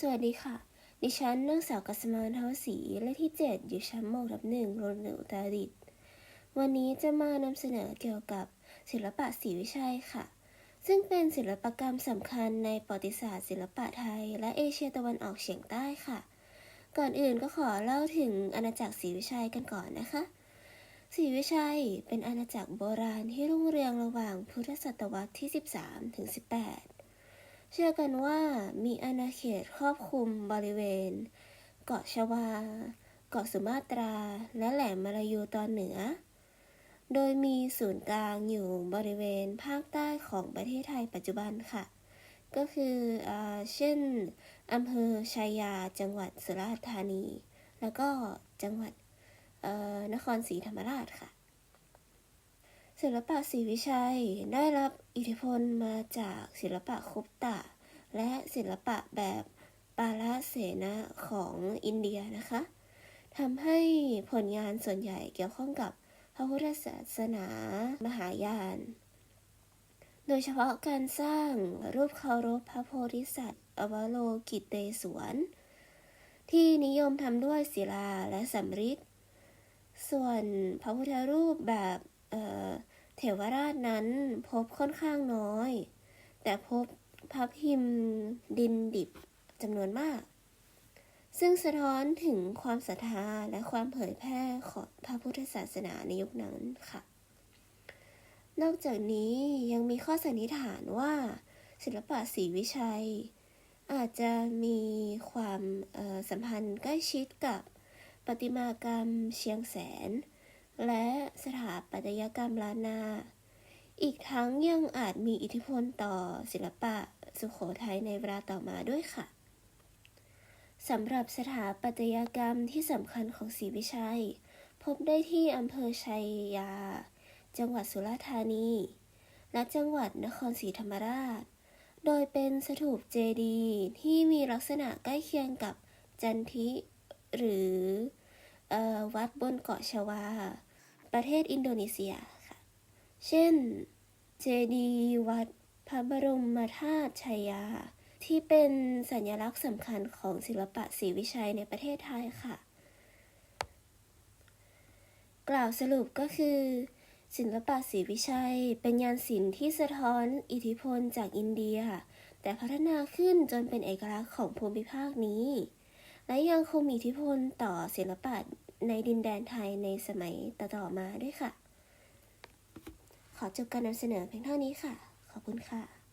สวัสดีค่ะ ดิฉันนางสาวกัสมานเทาศรีเลขที่ 7 อยู่ชั้นมทับหนึ่งโรงเรียนอุตรดิตถ์วันนี้จะมานำเสนอเกี่ยวกับศิลปะศรีวิชัยค่ะ ซึ่งเป็นศิลปกรรมสำคัญในประวัติศาสตร์ศิลปะไทย และเอเชียตะวันออกเฉียงใต้ค่ะ ก่อนอื่นก็ขอเล่าถึงอาณาจักรศรีวิชัยกันก่อนนะคะศรีวิชัยเป็นอาณาจักรโบราณที่รุ่งเรืองระหว่างพุทธศตวรรษที่ 13ถึง18 เชื่อกันว่ามีอาณาเขตครอบคลุมบริเวณ เกาะชวา เกาะสุมาตรา และแหลมมาลายูตอนเหนือ โดยมีศูนย์กลางอยู่บริเวณภาคใต้ของประเทศไทยปัจจุบันค่ะ ก็คืออเช่นอำเภอชายาจังหวัดสุราษฎร์ธานี แล้วก็จังหวัดนครศรีธรรมราชค่ะ ศิลปะศรีวิชัยได้รับอิทธิพลมาจากศิลปะคุปตะ และศิลปะแบบปาละเสนะของอินเดียนะคะทำให้ผลงานส่วนใหญ่เกี่ยวข้องกับพระพุทธศาสนามหายาน โดยเฉพาะการสร้างรูปเคารพพระโพธิสัตว์ อวโลกิเตศวรที่นิยมทำด้วยศิลาและสำริดส่วนพระพุทธรูปแบบ เอ่อเถวราชนั้นพบค่อนข้างน้อย แต่พบพระพิมพ์ดินดิบจำนวนมาก ซึ่งสะท้อนถึงความศรัทธาและความเผยแพร่ของพระพุทธศาสนาในยุคนั้นค่ะ นอกจากนี้ยังมีข้อสันนิษฐานว่าศิลปะศรีวิชัย อาจจะมีความสัมพันธ์ใกล้ชิดกับประติมากรรมเชียงแสน และสถาปัตยกรรมล้านนา อีกทั้งยังอาจมีอิทธิพลต่อศิลปะสุขโขทัยในเวลาต่อมาด้วยค่ะสำหรับสถาปัตยกรรมที่สำคัญของศรีวิชัย พบได้ที่อำเภอชัยยา จังหวัดสุราษฎร์ธานี และจังหวัดนครศรีธรรมราช โดยเป็นสถูปเจดีย์ที่มีลักษณะใกล้เคียงกับจันทิ หรือออวัดบนเกาะชวา ประเทศอินโดนีเซียค่ะ เช่น เจดีย์วัดพระบรมธาตุชัยยา ที่เป็นสัญลักษณ์สำคัญของศิลปะศรีวิชัยในประเทศไทยค่ะ กล่าวสรุปก็คือ ศิลปะศรีวิชัยเป็นงานศิลป์ที่สะท้อนอิทธิพลจากอินเดีย แต่พัฒนาขึ้นจนเป็นเอกลักษณ์ของภูมิภาคนี้ และยังคงมีอิทธิพลต่อศิลปะ ในดินแดนไทยในสมัยต่อๆมาด้วยค่ะ ขอจบการนำเสนอเพียงเท่านี้ค่ะ ขอบคุณค่ะ